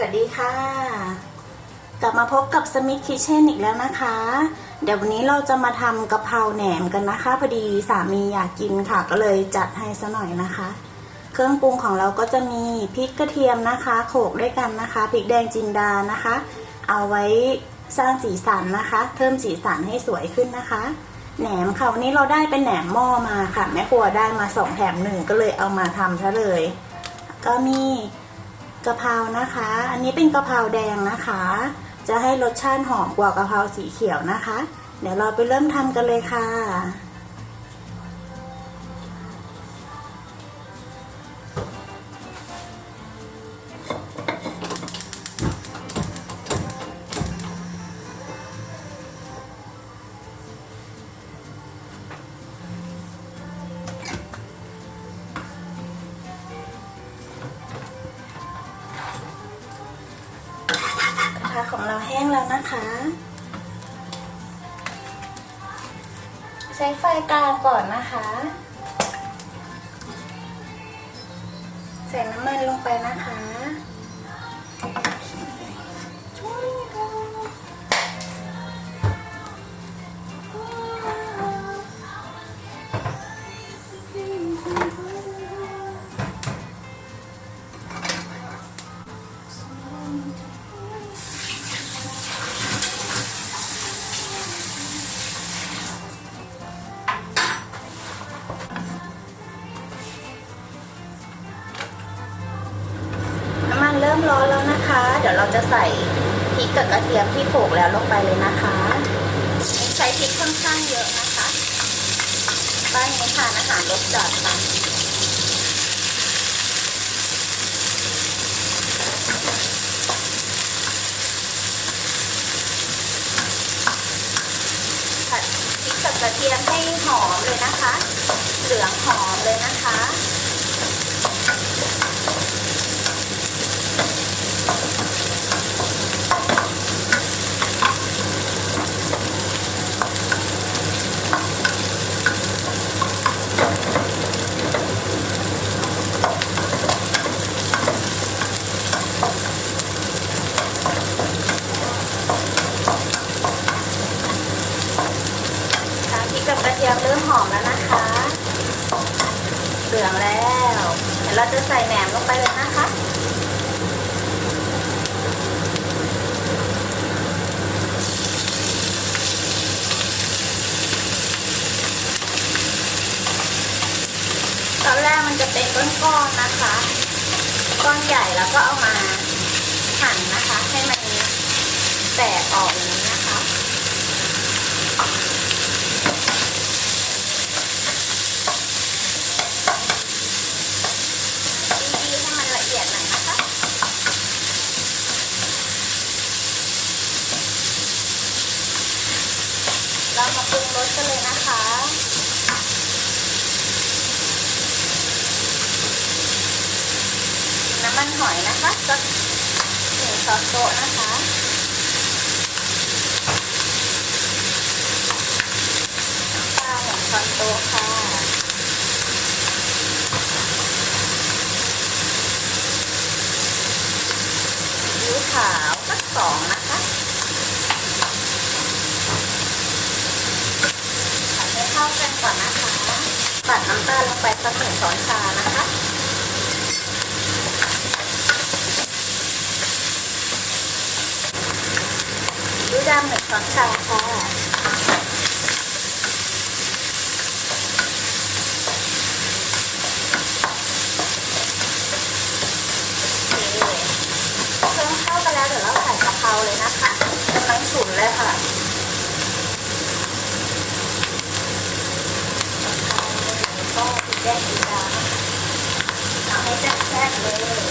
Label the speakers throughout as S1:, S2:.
S1: สวัสดีค่ะ กลับมาพบกับสมิธคิเช่นอีกแล้วนะคะ เดี๋ยววันนี้เราจะมาทำกะเพราแหนมกันนะคะ พอดีสามีอยากกินค่ะ ก็เลยจัดให้ซะหน่อยนะคะ เครื่องปรุงของเราก็จะมีพริกกระเทียมนะคะ โขลกด้วยกันนะคะพริกแดงจินดานะคะ เอาไว้สร้างสีสันนะคะ เพิ่มสีสันให้สวยขึ้นนะคะแหนมค่ะวันนี้เราได้เป็นแหนมหม้อมาค่ะแม่ครัวได้มาสองแถมหนึ่งก็เลยเอามาทำซะเลย ก็มี กะเพรานะคะ อันนี้เป็นกะเพราแดงนะคะ จะให้รสชาติหอมกว่ากะเพราสีเขียวนะคะ เดี๋ยวเราไปเริ่มทำกันเลยค่ะ แล้วนะคะ ใช้ไฟกลางก่อนนะคะ ใส่น้ำมันลงไปนะคะ เราจะใส่พริกกับกระเทียมที่โขลกแล้วลงไปเลยนะคะใช้พริกค่อนข้างเยอะนะคะบ้านนี้ทานอาหารรสจัดค่ะผัดพริกกับกระเทียมให้หอมเลยนะคะ เหลืองหอมเลยนะคะ ค่ะพริกกับกระเทียมเริ่มหอมแล้วนะคะ เห ลืองแล้ว เดี๋ยวเราจะใส่แหนมลงไปเลยนะคะ ตอนแรกมันจะเป็นก้อนๆนะคะ ก้อนใหญ่แล้วก็เอามาหั่นนะคะ ให้มันแตกออกอย่างนี้นะคะ ดีๆให้มันละเอียดหน่อยนะคะ เรา มาปรุงรสกันเลยนะคะน้ำมันหอยนะคะสักหนึ่งช้อนโต๊ะนะคะน้ำปลาหนึ่งช้อนโต๊ะค่ะซีอิ๊วขาวสักสองนะคะผัดให้เข้ากันก่อนนะคะตัดน้ำตาลลงไปสักหนึ่งช้อนชานะคะซีอิ๊วดำหนึ่งช้อนชาค่ะเคเครื่องเข้ากันแล้วเดี๋ยวเราใส่กะเพราเลยนะคะกำลังฉุนเลยค่ะ ก็คุณแก้สีดาทำให้แซ่บๆเลย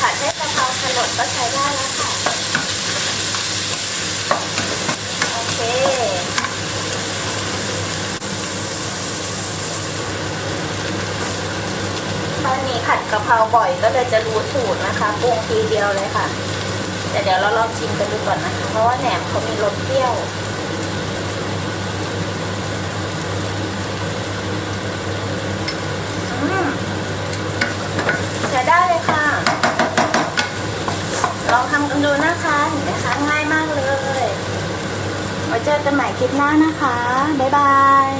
S1: ผัดได้กะเพราสลดก็ใช้ได้แล้วค่ะ ราบ่อยก็เลยจะรู้สูตรนะคะปรุงทีเดียวเลยค่ะ แต่เดี๋ยวเราลองชิมกันดูก่อนนะคะ เพราะว่าแหนมเขามีรสเปรี้ยวใช้ได้เลยค่ะ ลองทำกันดูนะคะเห็นไหมคะง่ายมากเลยไว้เจอกันใหม่คลิปหน้านะคะ บ๊ายบาย